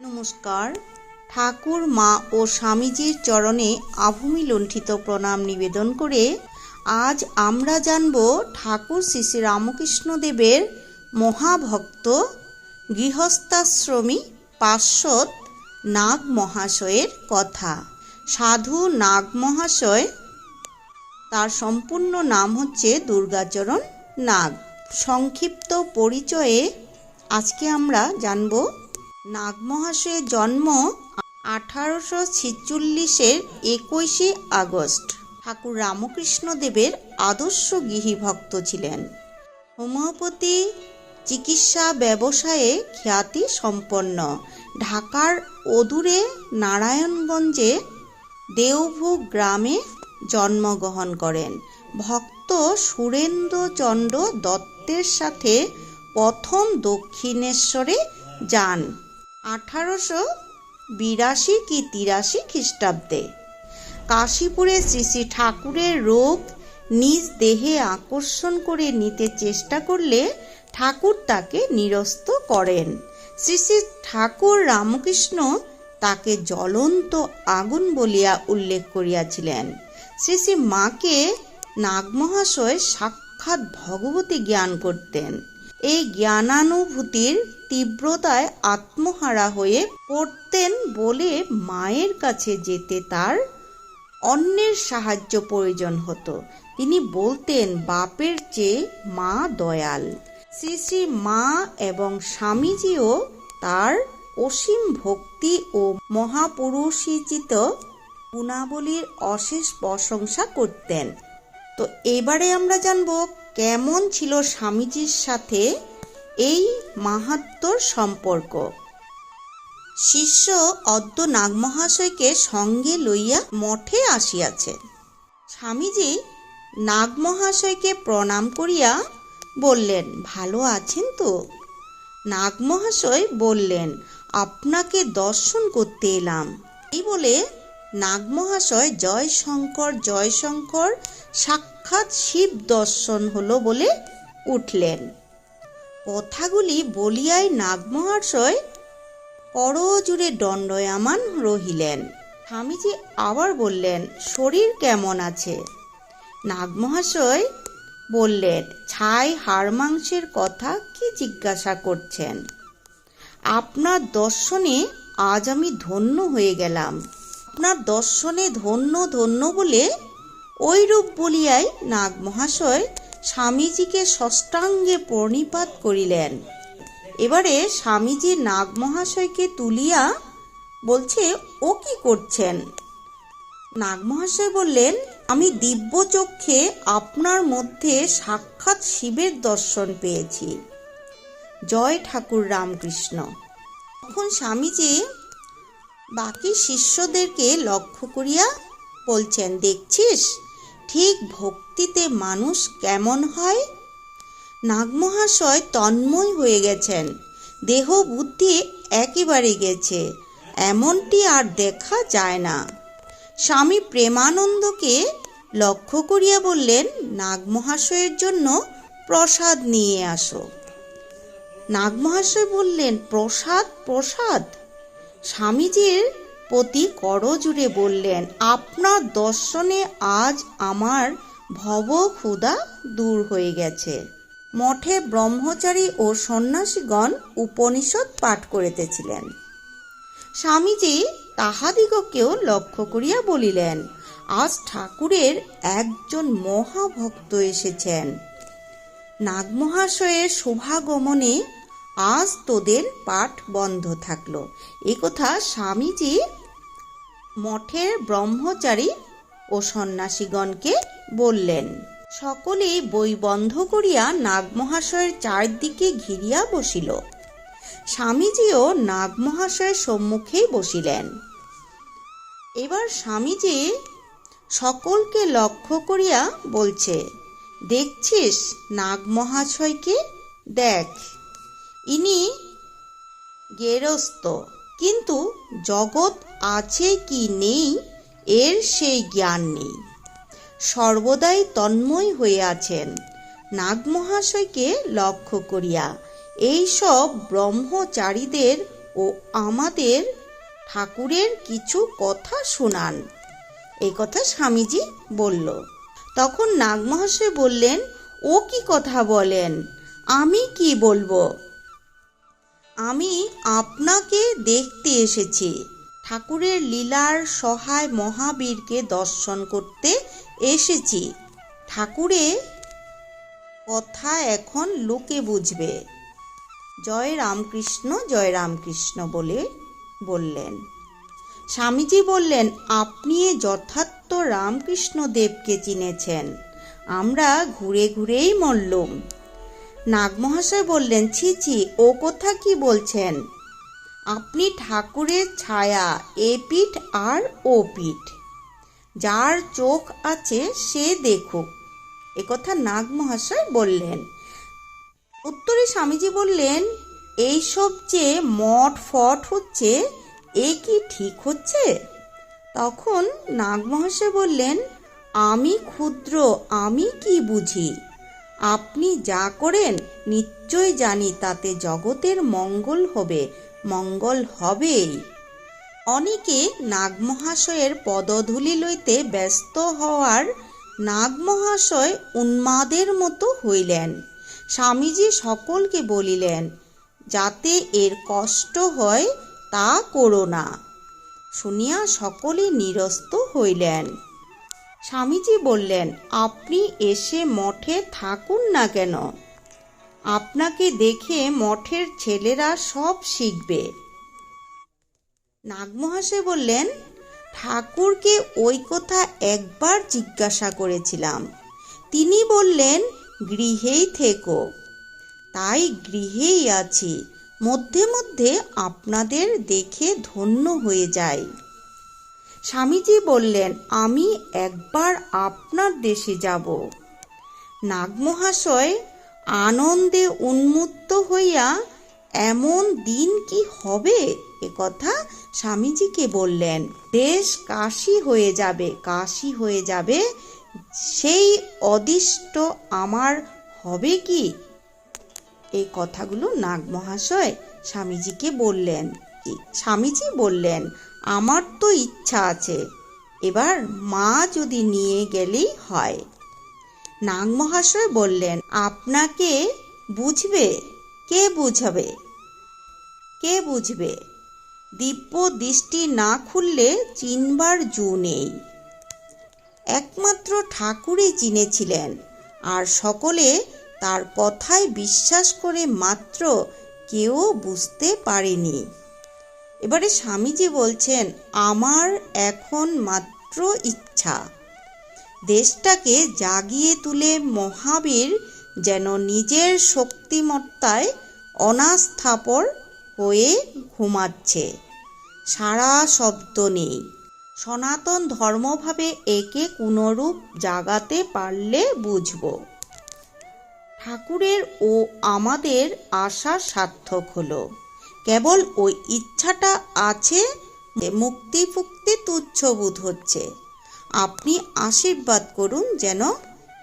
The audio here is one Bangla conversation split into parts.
নমস্কার। ঠাকুর, মা ও স্বামীজির চরণে আভূমি লুণ্ঠিত প্রণাম নিবেদন করে আজ আমরা জানব ঠাকুর শ্রী শ্রী রামকৃষ্ণদেবের মহাভক্ত গৃহস্থাশ্রমী পার্শ্বদ নাগ মহাশয়ের কথা। সাধু নাগ মহাশয়, তার সম্পূর্ণ নাম হচ্ছে দুর্গাচরণ নাগ। সংক্ষিপ্ত পরিচয়ে আজকে আমরা জানব নাগ মহাশয়ের জন্ম আঠারোশো ছিচল্লিশের একুশে আগস্ট। ঠাকুর রামকৃষ্ণ দেবের আদর্শ গৃহী ভক্ত ছিলেন। হোমিওপ্যাথি চিকিৎসা ব্যবসায়ে খ্যাতি সম্পন্ন। ঢাকার অদূরে নারায়ণগঞ্জে দেওভূ গ্রামে জন্মগ্রহণ করেন। ভক্ত সুরেন্দ্রচন্দ্র দত্তের সাথে প্রথম দক্ষিণেশ্বরে যান। আঠারোশো বিরাশি কি তিরাশি খ্রিস্টাব্দে কাশীপুরে শ্রী শ্রী ঠাকুরের রূপ নিজ দেহে আকর্ষণ করে নিতে চেষ্টা করলে ঠাকুর তাকে নিরস্ত করেন। শ্রী শ্রী ঠাকুর রামকৃষ্ণ তাকে জ্বলন্ত আগুন বলিয়া উল্লেখ করিয়াছিলেন। শ্রী শ্রী মাকে নাগমহাশয় সাক্ষাৎ ভগবতী জ্ঞান করতেন। এই জ্ঞানানুভূতির তীব্রতায় আত্মহারা হয়ে পড়তেন বলে মায়ের কাছে যেতে তার অন্যের সাহায্য প্রয়োজন হতো। তিনি বলতেন, বাপের চেয়ে মা দয়াল। শ্রী শ্রী মা এবং স্বামীজিও তার অসীম ভক্তি ও মহাপুরুষিচিত গুণাবলীর অশেষ প্রশংসা করতেন। তো এবারে আমরা জানব কেমন ছিল স্বামীজির সাথে এই মাহাত্মর সম্পর্ক? শিষ্য অদ্য নাগমহাশয়কে সঙ্গে লইয়া মঠে আসিয়াছেন স্বামীজি নাগমহাশয়কে প্রণাম করিয়া বললেন, ভালো আছেন তো? নাগমহাশয় বললেন, আপনাকে দর্শন করতে এলাম। এই বলে নাগমহাশয় জয় শঙ্কর জয় শঙ্কর সাক্ষাৎ শিব দর্শন হলো বলে উঠলেন। কথাগুলি বলিয়াই নাগমহাশয় করজুড়ে দণ্ডয়ামান রহিলেন। স্বামীজি আবার বললেন, শরীর কেমন আছে? নাগমহাশয় বললেন, ছাই হাড় মাংসের কথা কি জিজ্ঞাসা করছেন? আপনার দর্শনে আজ আমি ধন্য হয়ে গেলাম। আপনার দর্শনে ধন্য ধন্য বলে ওই রূপ বলিয়াই নাগ মহাশয় স্বামীজিকে ষষ্ঠাঙ্গে প্রণিপাত করিলেন। এবারে স্বামীজি নাগ মহাশয়কে তুলিয়া বলছে, ও কি করছেন? নাগ মহাশয় বললেন, আমি দিব্য চক্ষে আপনার মধ্যে সাক্ষাৎ শিবের দর্শন পেয়েছি। জয় ঠাকুর রামকৃষ্ণ। তখন স্বামীজি বাকি শিষ্যদেরকে লক্ষ্য করিয়া বলছেন, দেখছিস, ঠিক ভক্তিতে মানুষ কেমন হয়? নাগমহাশয় তন্ময় হয়ে গেছেন। দেহ বুদ্ধি একেবারে গেছে, এমনটি আর দেখা যায় না। স্বামী প্রেমানন্দকে লক্ষ্য করিয়া বললেন, নাগমহাশয়ের জন্য প্রসাদ নিয়ে আসো। নাগমহাশয় বললেন, প্রসাদ প্রসাদ? স্বামীজির প্রতি করজুড়ে বললেন, আপনার দর্শনে আজ আমার ভব ক্ষুধা দূর হয়ে গেছে। মঠে ব্রহ্মচারী ও সন্ন্যাসীগণ উপনিষদ পাঠ করিতেছিলেন। স্বামীজি তাহাদিগকেও লক্ষ্য করিয়া বলিলেন, আজ ঠাকুরের একজন মহাভক্ত এসেছেন। নাগমহাশয়ের শোভাগমনে আজ তোদের পাঠ বন্ধ থাকল। এ কথা স্বামীজি মঠের ব্রহ্মচারী ও সন্ন্যাসীগণকে বললেন, সকলেই বই বন্ধ করিয়া নাগমহাশয়ের চারদিকে ঘিরিয়া বসিল। স্বামীজিও নাগমহাশয়ের সম্মুখেই বসিলেন। এবার স্বামীজি সকলকে লক্ষ্য করিয়া বলছে, দেখছিস নাগমহাশয়কে? দেখ। ইনি গেরস্ত, কিন্তু জগৎ আছে কি নেই এর সেই জ্ঞান নেই। সর্বদাই তন্ময় হয়ে আছেন, নাগমহাশয়কে লক্ষ্য করিয়া। এইসব ব্রহ্মচারীদের ও আমাদের ঠাকুরের কিছু কথা শোনান। এই কথা স্বামীজি বলল। তখন নাগমহাশয় বললেন, ও কি কথা বলেন? আমি কি বলব? আমি আপনাকে দেখতে এসেছি। ঠাকুরের লীলার সহায় মহাবীরকে দর্শন করতে এসেছি। ঠাকুরে কথা এখন লোকে বুঝবে। জয় রামকৃষ্ণ জয় রামকৃষ্ণ বলে বললেন। স্বামীজি বললেন, আপনি যথার্থ রামকৃষ্ণ দেবকে চিনেছেন। আমরা ঘুরে ঘুরেই মরলুম। নাগমহাশয় বললেন, ছি ছি, ও কথা কি বলছেন? আপনি ঠাকুরের ছায়া, এ পিঠ আর ও পিঠ। যার চোখ আছে, সে দেখুক। একথা নাগমহাশয় বললেন। উত্তরে স্বামীজি বললেন এইসব যে মঠ ফট হচ্ছে, এ কি ঠিক হচ্ছে? তখন নাগমহাশয় বললেন, আমি ক্ষুদ্র, আমি কি বুঝি? আপনি যা করেন নিশ্চয় জানি তাতে জগতের মঙ্গল হবে, মঙ্গল হবেই। অনেকে নাগমহাশয়ের পদধূলি লইতে ব্যস্ত হওয়ার নাগমহাশয় উন্মাদের মতো হইলেন। স্বামীজি সকলকে বলিলেন, যাতে এর কষ্ট হয়, তা করো না। শুনিয়া সকলে নিরস্ত হইলেন। স্বামীজি বললেন, আপনি এসে মঠে থাকুন না কেন? আপনাকে দেখে মঠের ছেলেরা সব শিখবে। নাগমহাশয় বললেন, ঠাকুরকে ওই কথা একবার জিজ্ঞাসা করেছিলাম। তিনি বললেন, গৃহেই থেকো। তাই গৃহেই আছি। মধ্যে মধ্যে আপনাদের দেখে ধন্য হয়ে যাই। স্বামীজি বললেন, আমি একবার আপনার দেশে যাব। নাগমহাশয় আনন্দে উন্মুক্ত হইয়া, এমন দিন কি হবে? কথা স্বামীজিকে বললেন। দেশ কাশি হয়ে যাবে, কাশি হয়ে যাবে। সেই অদিষ্ট আমার হবে কি? এই কথাগুলো নাগ মহাশয় স্বামীজিকে বললেন। স্বামীজি বললেন, আমার তো ইচ্ছা আছে। এবার মা যদি নিয়ে গেলেই হয়। নাগমহাশয় বললেন, আপনাকে বুঝবে? কে বুঝাবে? কে বুঝবে? দিব্য দৃষ্টি না খুললে চিনবার জু নেই। একমাত্র ঠাকুরই চিনেছিলেন, আর সকলে তার কথায় বিশ্বাস করে মাত্র কেউ বুঝতে পারেনি। এবারে স্বামীজি বলছেন, আমার এখন মাত্র ইচ্ছা। দেশটাকে জাগিয়ে তুলে মহাবীর যেন নিজের শক্তিমত্তায় অনাস্থাপর হয়ে ঘুমাচ্ছে। সারা শব্দ নেই। সনাতন ধর্মভাবে একে কোনরূপ জাগাতে পারলে বুঝব। ঠাকুরের ও আমাদের আশা সার্থক হলো। কেবল ওই ইচ্ছাটা আছে মুক্তি ফুক্তি তুচ্ছবোধ হচ্ছে। আপনি আশীর্বাদ করুন যেন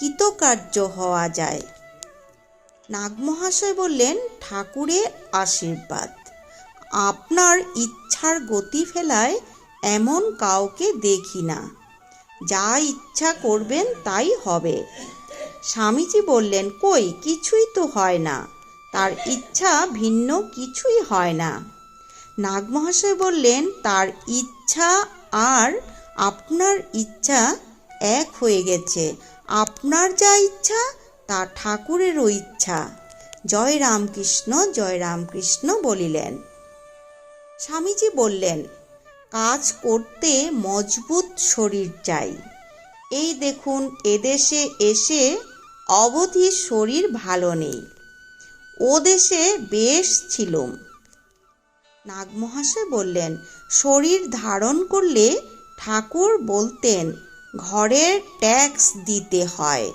কৃতকার্য হওয়া যায়। নাগমহাশয় বললেন, ঠাকুরের আশীর্বাদ। আপনার ইচ্ছার গতি ফেলায় এমন কাউকে দেখি না। যা ইচ্ছা করবেন তাই হবে। স্বামীজি বললেন, কই, কিছুই তো হয় না। তার ইচ্ছা ভিন্ন কিছুই হয় না। নাগমহাশয় বললেন, তার ইচ্ছা আর আপনার ইচ্ছা এক হয়ে গেছে। আপনার যা ইচ্ছা, তা ঠাকুরেরও ইচ্ছা। জয় রামকৃষ্ণ জয় রামকৃষ্ণ বলিলেন। স্বামীজি বললেন, কাজ করতে মজবুত শরীর চাই। এই দেখুন, এদেশে এসে অবধি শরীর ভালো নেই। ও দেশে বেশ ছিলুম। নাগমহাশয় বললেন, শরীর ধারণ করলে ঠাকুর বলতেন, ঘরের ট্যাক্স দিতে হয়।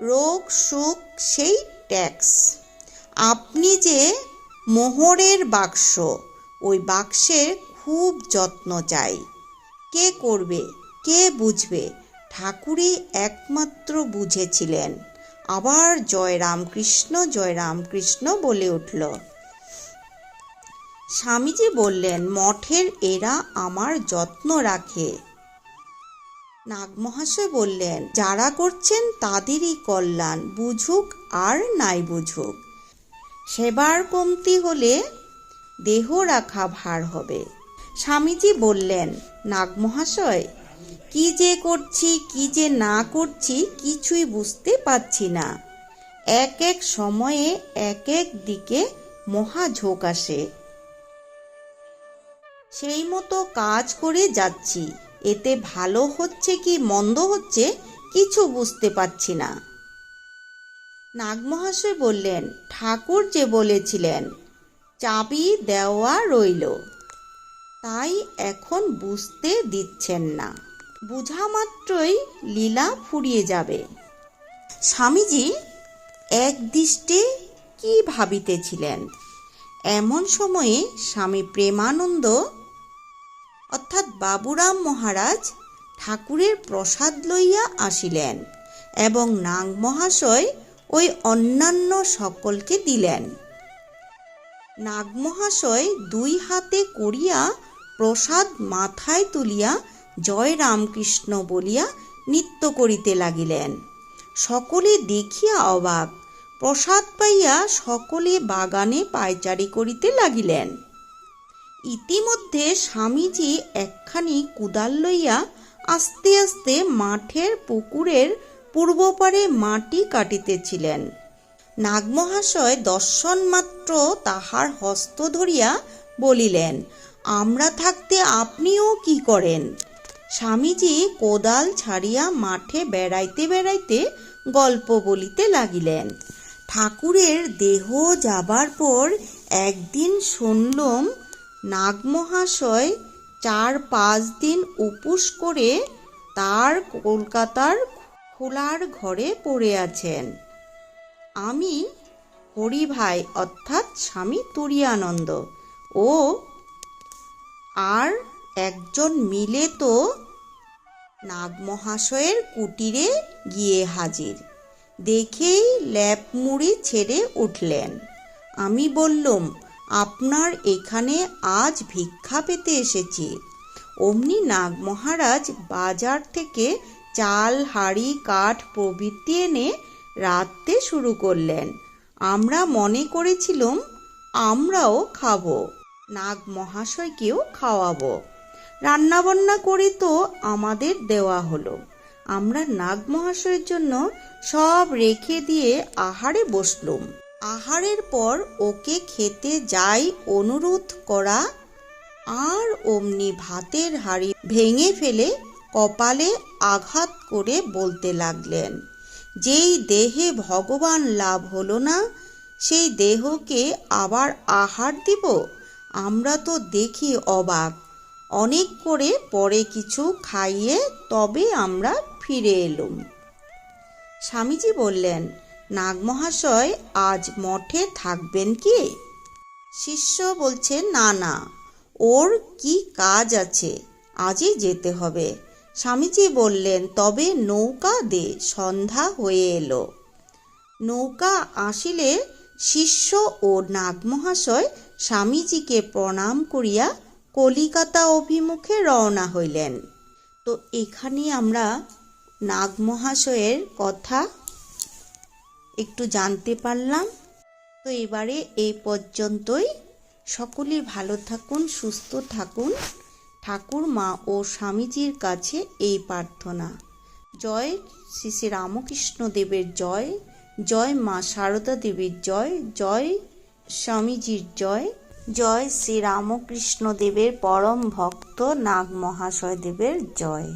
রোগ, সুখ, সেই ট্যাক্স। আপনি যে মোহরের বাক্স, ওই বাক্সের খুব যত্ন চাই। কে করবে? কে বুঝবে? ঠাকুরই একমাত্র বুঝেছিলেন। আবার জয় রামকৃষ্ণ জয় রামকৃষ্ণ বলে উঠল স্বামীজি বললেন, মঠের এরা আমার যত্ন রাখে। নাগমহাশয় বললেন, যারা করছেন তাদেরই কল্যাণ, বুঝুক আর নাই বুঝুক। সেবার কমতি হলে দেহ রাখা ভার হবে। স্বামীজি বললেন, নাগমহাশয়, কি যে করছি, কি যে না করছি, কিছুই বুঝতে পারছি না। এক এক সময়ে এক এক দিকে মহাঝোঁক আসে। সেই মতো কাজ করে যাচ্ছি। এতে ভালো হচ্ছে কি মন্দ হচ্ছে কিছু বুঝতে পারছি না। নাগমহাশয় বললেন, ঠাকুর যে বলেছিলেন, চাবি দেওয়া রইল। তাই এখন বুঝতে দিচ্ছেন না। বুঝা মাত্রই লীলা ফুরিয়ে যাবে। স্বামীজি, এক দৃষ্টে কি ভাবিতেছিলেন? এমন সময়ে স্বামী প্রেমানন্দ অর্থাৎ বাবুরাম মহারাজ ঠাকুরের প্রসাদ লইয়া আসিলেন এবং নাগ মহাশয় ওই অন্যান্য সকলকে দিলেন। নাগমহাশয় দুই হাতে করিয়া প্রসাদ মাথায় তুলিয়া জয় রামকৃষ্ণ বলিয়া নৃত্য করিতে লাগিলেন। সকলে দেখিয়া অবাক, প্রসাদ পাইয়া সকলে বাগানে পায়চারি করিতে লাগিলেন। ইতিমধ্যে স্বামীজি একখানি কুদাল লইয়া আস্তে আস্তে মাঠের পুকুরের পূর্বপারে মাটি কাটিতেছিলেন। নাগমহাশয় দর্শন মাত্র তাহার হস্ত ধরিয়া বলিলেন, আমরা থাকতে আপনিও কি করেন? স্বামীজি কোদাল ছাড়িয়া মাঠে বেড়াইতে বেড়াইতে গল্প বলিতে লাগিলেন। ঠাকুরের দেহ যাবার পর একদিন শুনলুম নাগমহাশয় চার পাঁচ দিন উপোস করে তার কলকাতার খোলার ঘরে পড়ে আছেন। আমি হরিভাই অর্থাৎ স্বামী তুরিয়ানন্দ। ও আর একজন মিলে তো নাগমহাশয়ের কুটিরে গিয়ে হাজির। দেখেই ল্যাপ মুড়ি ছেড়ে উঠলেন। আমি বললুম আপনার এখানে আজ ভিক্ষা পেতে এসেছি। অমনি নাগ মহারাজ বাজার থেকে চাল, হাড়ি, কাঠ প্রভৃতি এনে রাঁধতে শুরু করলেন। আমরা মনে করেছিলাম, আমরাও খাব, নাগ মহাশয়কেও খাওয়াবো। রান্নাবান্না করে তো আমাদের দেওয়া হলো। আমরা নাগ মহাশয়ের জন্য সব রেখে দিয়ে আহারে বসলুম। আহারের পর ওকে খেতে যাই অনুরোধ করা, আর অমনি ভাতের হাড়ি ভেঙে ফেলে কপালে আঘাত করে বলতে লাগলেন, যেই দেহে ভগবান লাভ হলো না, সেই দেহকে আবার আহার দিব? আমরা তো দেখি অবাক। অনেক করে পরে কিছু খাইয়ে তবে আমরা ফিরে এলুম। স্বামীজি বললেন নাগমহাশয়, আজ মঠে থাকবেন কি? শিষ্য বলছে, না না, ওর কি কাজ আছে? আজই যেতে হবে। স্বামীজি বললেন, তবে নৌকা দে, সন্ধ্যা হয়ে এলো। নৌকা আসিলে শিষ্য ও নাগমহাশয় স্বামীজিকে প্রণাম করিয়া কলিকাতা অভিমুখে রওনা হইলেন। তো এখানে আমরা নাগমহাশয়ের কথা একটু জানতে পারলাম। তো এবারে এই পর্যন্তই। সকলেই ভালো থাকুন, সুস্থ থাকুন। ঠাকুর মা ও স্বামীজির কাছে এই প্রার্থনা। জয় শ্রী শ্রী রামকৃষ্ণ দেবের জয় জয় মা সারদা দেবীর জয় জয় স্বামীজির জয় জয় শ্রী রামকৃষ্ণ দেবের পরম ভক্ত নাগ মহাশয় দেবের জয়।